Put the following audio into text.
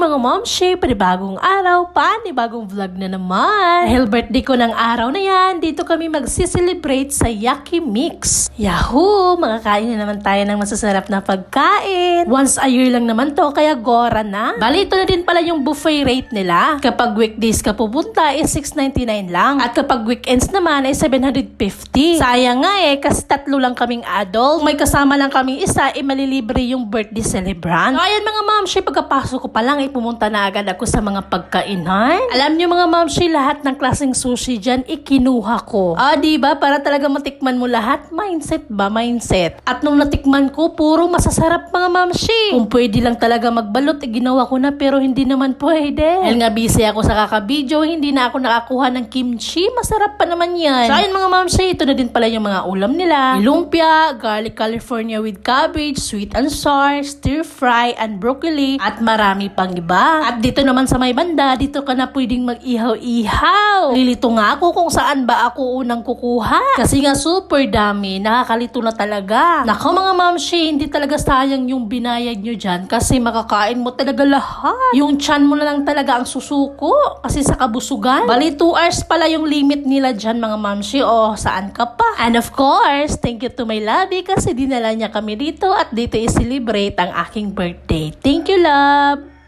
mga momshi, panibagong araw, panibagong vlog na naman. Dahil birthday ko ng araw na yan, dito kami magsiselebrate sa Yaki Mix. Yahoo! Makakain na naman tayo ng masasarap na pagkain. Once a year lang naman to, kaya gora na. Bali, ito na din pala yung buffet rate nila. Kapag weekdays ka pupunta, is 6.99 lang. At kapag weekends naman, ay 750. Sayang nga eh, kasi tatlo lang kaming adult. May kasama lang kaming isa, eh malilibre yung birthday celebrant. So, ayan mga mamshi, pagkapasok ko pa lang, eh pumunta na agad ako sa mga pagkainan. Alam niyo mga mamshi, lahat ng klaseng sushi dyan, ikinuha ko. Ah, di ba? Para talaga matikman mo lahat. Mindset ba? Mindset. At nung natikman ko, puro masasarap mga mamshi. Kung pwede lang talaga magbalot, eh, ginawa ko na pero hindi naman pwede. Dahil nga busy ako sa kakabidyo, hindi na ako nakakuha ng kimchi. Masarap pa naman yan. So ayun mga mamshi, ito na din pala yung mga ulam nila. Lumpia, garlic California with cabbage, sweet and sour, stir fry, and broccoli, at marami pang iba. At dito naman sa may banda, dito ka na pwedeng mag-ihaw-ihaw. Lilito nga ako kung saan ba ako unang kukuha. Kasi nga super dami, nakakalito na talaga. Nako mga mamshi, hindi talaga sayang yung binayad nyo dyan kasi makakain mo talaga lahat. Yung chan mo na lang talaga ang susuko kasi sa kabusugan. Bali 2 hours pala yung limit nila dyan mga mamshi o saan ka pa. And of course, thank you to my lovey kasi dinala niya kami dito at dito i-celebrate ang aking birthday. Thank you love!